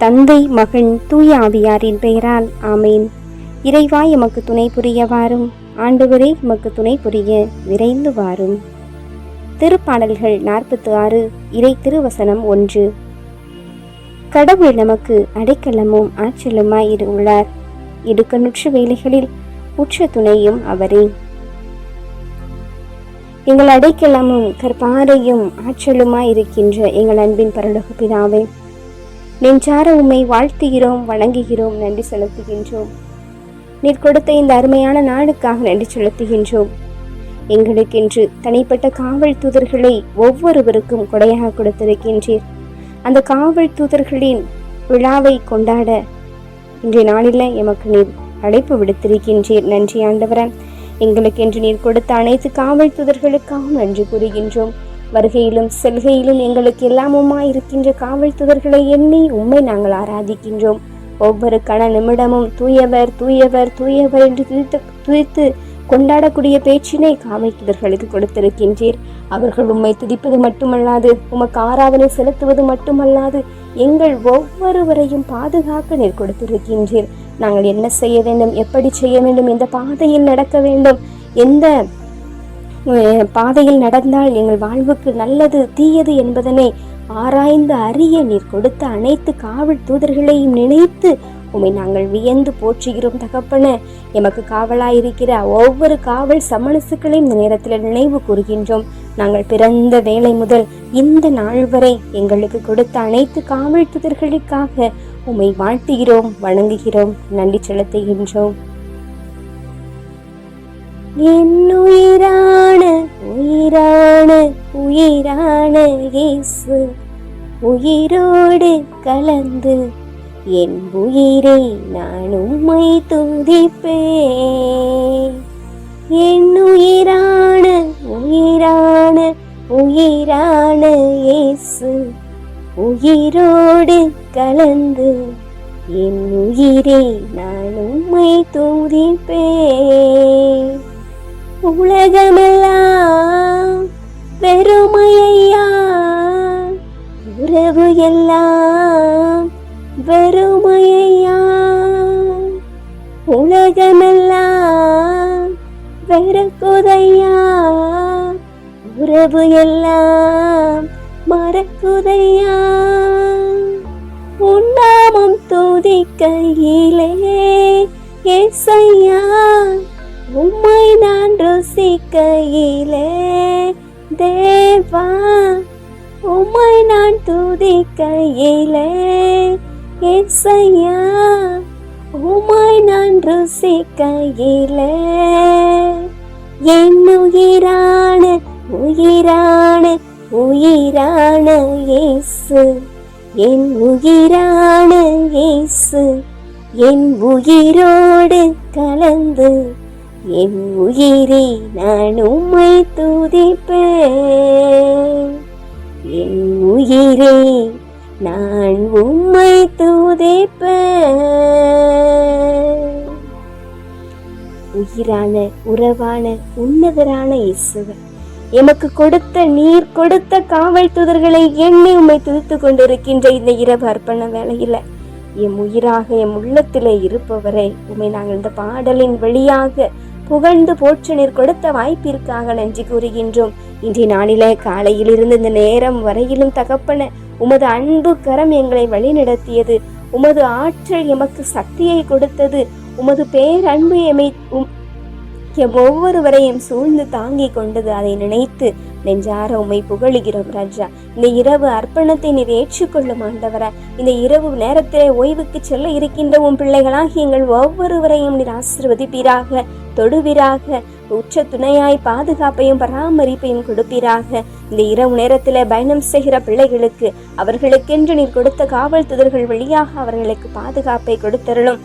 தந்தை மகன் தூய ஆவியாரின் பெயரால் ஆமேன். இறைவா எமக்கு துணை புரிய வாரும் ஆண்டவரே எமக்கு துணை புரிய விரைந்து வாரும். திருப்பாடல்கள் நாற்பத்தி ஆறு இறை திருவசனம் ஒன்று. கடவுள் நமக்கு அடைக்கலமும் ஆற்றலுமாய் இரு உள்ளார் இடுக்கணுற்ற வேலைகளில் உற்ற துணையும் அவரே. எங்கள் அடைக்கலமும் கற்பாரையும் ஆற்றலுமாய் இருக்கின்ற எங்கள் அன்பின் பரலோக பிதாவே நெஞ்சார உம்மை வாழ்த்துகிறோம் வணங்குகிறோம் நன்றி செலுத்துகின்றோம். நீர் கொடுத்த இந்த அருமையான நாளுக்காக நன்றி செலுத்துகின்றோம். எங்களுக்கென்று தனிப்பட்ட காவல் தூதர்களை ஒவ்வொருவருக்கும் கொடையாக கொடுத்திருக்கின்றீர். அந்த காவல் தூதர்களின் விழாவை கொண்டாட இன்றைய நாளில் எமக்கு நீர் அழைப்பு விடுத்திருக்கின்றீர். நன்றி ஆண்டவரன் எங்களுக்கென்று நீர் கொடுத்த அனைத்து காவல் தூதர்களுக்காகவும் நன்றி கூறுகின்றோம். வருகையிலும் செல்கையிலும் எங்களுக்கு எல்லாமுமாய் இருக்கின்ற காவல் துதர்களை எண்ணி உண்மை நாங்கள் ஆராதிக்கின்றோம். ஒவ்வொரு கண நிமிடமும் தூயவர் தூயவர் தூயவர் என்று துதித்து துதித்து கொண்டாடக்கூடிய பேச்சினை காவல் தூதர்களுக்கு கொடுத்திருக்கின்றீர். அவர்கள் உம்மை துதிப்பது மட்டுமல்லாது உமக்கு ஆராதனை செலுத்துவது மட்டுமல்லாது எங்கள் ஒவ்வொருவரையும் பாதுகாக்க நீர் கொடுத்திருக்கின்றீர். நாங்கள் என்ன செய்ய வேண்டும் எப்படி செய்ய வேண்டும் எந்த பாதையில் நடக்க வேண்டும் எந்த பாதையில் நடந்தால் எங்கள் வாழ்வுக்கு நல்லது தீயது என்பதனை ஆராய்ந்து அறிய நீர் கொடுத்த அனைத்து காவல் தூதர்களையும் நினைத்து உம்மை நாங்கள் வியந்து போற்றுகிறோம் தகப்பன. எமக்கு காவலாயிருக்கிற ஒவ்வொரு காவல் சமணசுக்களையும் இந்த நேரத்தில் நினைவு கூறுகின்றோம். நாங்கள் பிறந்த வேலை முதல் இந்த நாள் வரை எங்களுக்கு கொடுத்த அனைத்து காவல் தூதர்களுக்காக உம்மை வாழ்த்துகிறோம் வணங்குகிறோம் நன்றி செலுத்துகின்றோம். என்னுயிரான உயிரான உயிரான இயேசு உயிரோடு கலந்து என் உயிரை நான் உம்மை துதிப்பேன். என் உயிரான உயிரான உயிரான இயேசு உயிரோடு கலந்து என் உயிரை நான் உம்மை துதிப்பேன். உலகமெல்லாம் வெறுமையா உறவு எல்லாம் வெறுமையா உலகமெல்லாம் வெறுக்குதையா? உறவு எல்லாம் மறக்குதையா உண்ணாமம் துதிக்கையிலே ஏசையா? உம்மை நான் ருசிக்கையிலே தேவா. உம்மை நான் துதிக்கையிலே ஏசையா. உம்மை நான் ருசிக்கையிலே. என் உயிரான உயிரான உயிரான இயேசு. என் உயிரான இயேசு. என் உயிரோடு கலந்து என் உயிரை நான் உம்மை துதிப்பேன். என் உயிரை நான் உம்மை துதிப்பேன். உயிரான உறவான உன்னதரான இயேசுவர் எமக்கு கொடுத்த நீர் கொடுத்த காவல் துதர்களை எண்ணி உம்மை துதித்து கொண்டிருக்கின்ற இந்த இரவு அர்ப்பண வேலையில் எம் உயிராக எம் உள்ளத்திலே இருப்பவரை உம்மை நாங்கள் இந்த பாடலின் வழியாக புகழ்ந்து போற்றினர் கொடுத்த வாய்ப்பிற்காக நன்றி கூறுகின்றோம். இன்றைய நாளிலே காலையிலிருந்து இந்த நேரம் வரையிலும் தகப்பன உமது அன்பு கரம் எங்களை வழிநடத்தியது. உமது ஆற்றல் எமக்கு சக்தியை கொடுத்தது. உமது பேரன்பு எமை உம் எம் ஒவ்வொருவரையும் சூழ்ந்து தாங்கி கொண்டது. அதை நினைத்து நெஞ்சார உமை புகழுகிறோம் ராஜா. இந்த இரவு அர்ப்பணத்தை நீர் ஏற்றுக்கொள்ளும் ஆண்டவர. இந்த இரவு நேரத்திலே ஓய்வுக்கு செல்ல இருக்கின்ற உன் பிள்ளைகளாக எங்கள் ஒவ்வொருவரையும் நீர் ஆசிர்வதிப்பீராக தொடுவீராக உற்ற துணையாய் பாதுகாப்பையும் பராமரிப்பையும் கொடுப்பீராக. இந்த இரவு நேரத்தில் பயணம் செய்கிற பிள்ளைகளுக்கு அவர்களுக்கென்று நீர் கொடுத்த காவல் துதர்கள் வழியாக அவர்களுக்கு பாதுகாப்பை கொடுத்தருளும்.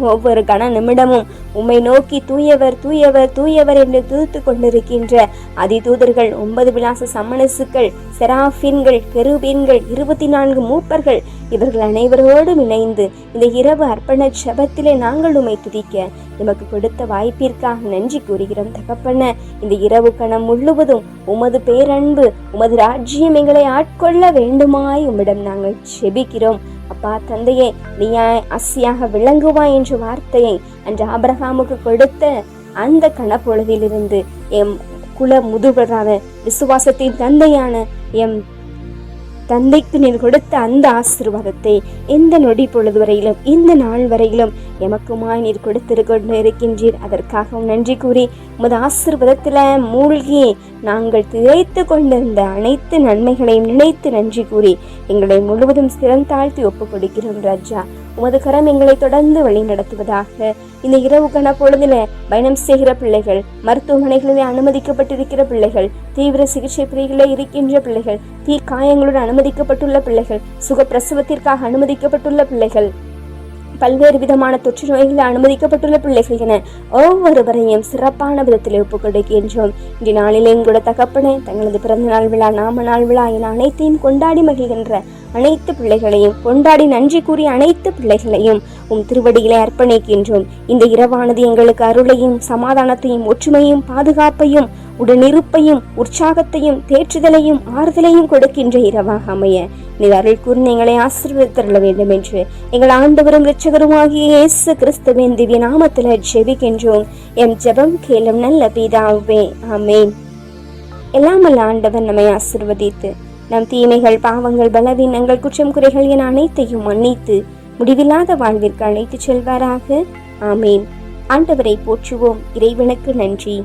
ஒவ்வொரு கன நிமிடமும் உம்மை நோக்கி தூயவர் தூயவர் தூயவர் என்று துதித்து கொண்டிருக்கின்ற அதிதூதர்கள் ஒன்பது விலாச சமணசுக்கள் செராஃபின்கள் கெருபீன்கள் இருபத்தி நான்கு மூப்பர்கள் இவர்கள் அனைவரோடும் இணைந்து இந்த இரவு அர்ப்பண செபத்திலே நாங்கள் உம்மை துதிக்க எமக்கு கொடுத்த வாய்ப்பிற்காக நன்றி கூறுகிறோம் தகப்பன. இந்த இரவு கணம் முழுவதும் உமது பேரன்பு உமது ராஜ்யம் எங்களை ஆட்கொள்ள வேண்டுமாய் உம்மிடம் நாங்கள் செபிக்கிறோம் அப்பா தந்தையே நீயாய் அசியாக விளங்குவாய் என்ற வார்த்தையை அன்று ஆபிரகாமுக்கு கொடுத்த அந்த கணப்பொழுதிலிருந்து எம் குல முதுவரான விசுவாசத்தின் தந்தையான எம் தந்தைக்கு நீர் கொடுத்த அந்த ஆசீர்வாதத்தை இந்த நொடி பொழுது வரையிலும் இந்த நாள் வரையிலும் எமக்குமாய் நீர் கொடுத்திருக்கொண்டு இருக்கின்றீர். அதற்காகவும் நன்றி கூறி உமது ஆசீர்வாதத்தில் மூழ்கி நாங்கள் திகைத்து கொண்டிருந்த அனைத்து நன்மைகளையும் நினைத்து நன்றி கூறி எங்களை முழுவதும் சிறந்தாழ்த்தி ஒப்புக் கொடுக்கிறோம் ராஜா. உமது கரம் எங்களை தொடர்ந்து வழி நடத்துவதாக. இந்த இரவு கன பொழுதுல பயணம் செய்கிற பிள்ளைகள் மருத்துவமனைகளில் அனுமதிக்கப்பட்டிருக்கிற பிள்ளைகள் தீவிர சிகிச்சை பிரிவில் இருக்கின்ற பிள்ளைகள் தீ காயங்களுடன் அனுமதிக்கப்பட்டுள்ள பிள்ளைகள் சுகப்பிரசவத்திற்காக அனுமதிக்கப்பட்டுள்ள பிள்ளைகள் பல்வேறு விதமான தொற்று நோய்களில் அனுமதிக்கப்பட்டுள்ள பிள்ளைகள் என ஒவ்வொருவரையும் சிறப்பான விதத்தில் ஒப்புக் கொடுக்கின்றோம். இன்று நாளிலே கூட தகப்பனே தங்களது பிறந்த நாள் விழா நாம நாள் விழா என அனைத்தையும் கொண்டாடி மகிழ்கின்ற அனைத்து பிள்ளைகளையும் கொண்டாடி நன்றி கூறிய அனைத்து பிள்ளைகளையும் உம் திருவடிகளை அர்ப்பணிக்கின்றோம். இந்த இரவானது எங்களுக்கு அருளையும் சமாதானத்தையும் ஒற்றுமையும் பாதுகாப்பையும் உடனிருப்பையும் உற்சாகத்தையும் தேற்றுதலையும் ஆறுதலையும் கொடுக்கின்ற இரவாக அமைய. நீர் அருள் கூர்ந்து எங்களை ஆசீர்வதித்தருள வேண்டும் என்று எங்கள் ஆண்டவரும் இரட்சகருமாகிய இயேசு கிறிஸ்துவின் திவ்ய நாமத்தில் ஜெபிக்கின்றோம். எம் ஜெபம் கேளும் நல்ல பிதாவே ஆமேன். எல்லாமல்ல ஆண்டவன் நம்மை ஆசிர்வதித்து நம் தீமைகள் பாவங்கள் பலவீனங்கள் குற்றம் குறைகள் என அனைத்தையும் மன்னித்து முடிவில்லாத வாழ்விற்கு அழைத்துச் செல்வாராக. ஆமேன். ஆண்டவரை போற்றுவோம். இறைவனுக்கு நன்றி.